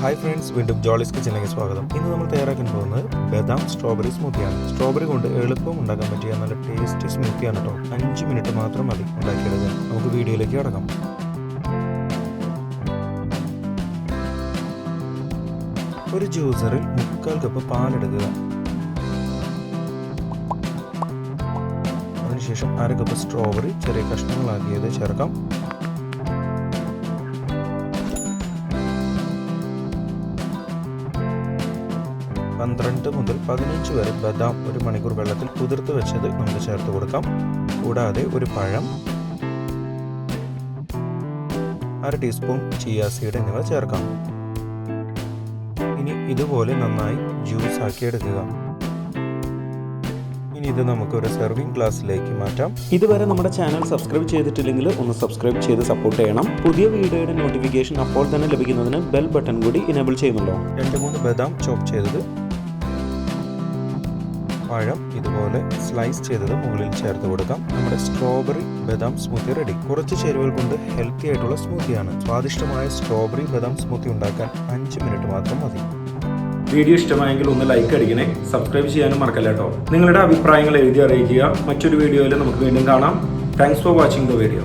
Hi friends വീണ്ടും ജോളിസ് കിച്ചണിലേക്ക് സ്വാഗതം. ഇന്ന് നമ്മൾ തയ്യാറാക്കാൻ പോകുന്നത് ബദാം സ്ട്രോബെറി സ്മൂത്തിയാണ് സ്ട്രോബെറി കൊണ്ട് എളുപ്പം ഉണ്ടാക്കാൻ പറ്റിയ നല്ല ടേസ്റ്റി സ്മൂത്തിയാണ് കേട്ടോ അഞ്ച് മിനിറ്റ് മാത്രം മതി ഉണ്ടാക്കിയെടുക്കാൻ നമുക്ക് വീഡിയോയിലേക്ക് കടക്കാം. ഒരു ജ്യൂസറിൽ മുക്കാൽ കപ്പ് പാലെടുക്കുക. അതിനുശേഷം അര കപ്പ് സ്ട്രോബെറി ചെറിയ കഷ്ണങ്ങളാക്കിയത് ചേർക്കാം. പന്ത്രണ്ട് മുതൽ പതിനഞ്ച് വരെ ബദാം ഒരു മണിക്കൂർ വെള്ളത്തിൽ കുതിർത്ത് വെച്ചത് നമുക്ക് ചേർത്ത് കൊടുക്കാം. കൂടാതെ ഒരു പഴം അര ടീസ്പൂൺ ചിയ സീഡ് എന്നിവ ചേർക്കാം. ഇനി ഇതുപോലെ നന്നായി ജ്യൂസ് ആക്കി എടുക്കുക. ഇനി ഇത് നമുക്ക് ഒരു സെർവിംഗ് ഗ്ലാസ്സിലേക്ക് മാറ്റാം. ഇതുവരെ നമ്മുടെ ചാനൽ സബ്സ്ക്രൈബ് ചെയ്തിട്ടില്ലെങ്കിൽ ഒന്ന് സബ്സ്ക്രൈബ് ചെയ്ത് സപ്പോർട്ട് ചെയ്യണം. പുതിയ വീഡിയോയുടെ നോട്ടിഫിക്കേഷൻ അപ്പോൾ തന്നെ ലഭിക്കുന്നതിന് ബെൽ ബട്ടൺ കൂടി ഇനേബിൾ ചെയ്യുന്നുണ്ടോ? രണ്ട് മൂന്ന് ബദാം ചോപ്പ് ചെയ്തത്. പഴം ഇതുപോലെ സ്ലൈസ് ചെയ്തത് മുകളിൽ ചേർത്ത് കൊടുക്കാം. നമ്മുടെ സ്ട്രോബെറി ബദാം സ്മൂത്തി റെഡി കുറച്ച് ചേരുവകൾ കൊണ്ട് ഹെൽത്തി ആയിട്ടുള്ള സ്മൂത്തിയാണ് സ്വാദിഷ്ടമായ സ്ട്രോബെറി ബദാം സ്മൂത്തി ഉണ്ടാക്കാൻ അഞ്ച് മിനിറ്റ് മാത്രം മതി. വീഡിയോ ഇഷ്ടമായെങ്കിൽ ഒന്ന് ലൈക്ക് അടിക്കണേ. സബ്സ്ക്രൈബ് ചെയ്യാനും മറക്കല്ല കേട്ടോ. നിങ്ങളുടെ അഭിപ്രായങ്ങൾ എഴുതി അറിയിക്കുക. മറ്റൊരു വീഡിയോയിൽ നമുക്ക് വീണ്ടും കാണാം. Thanks for watching the video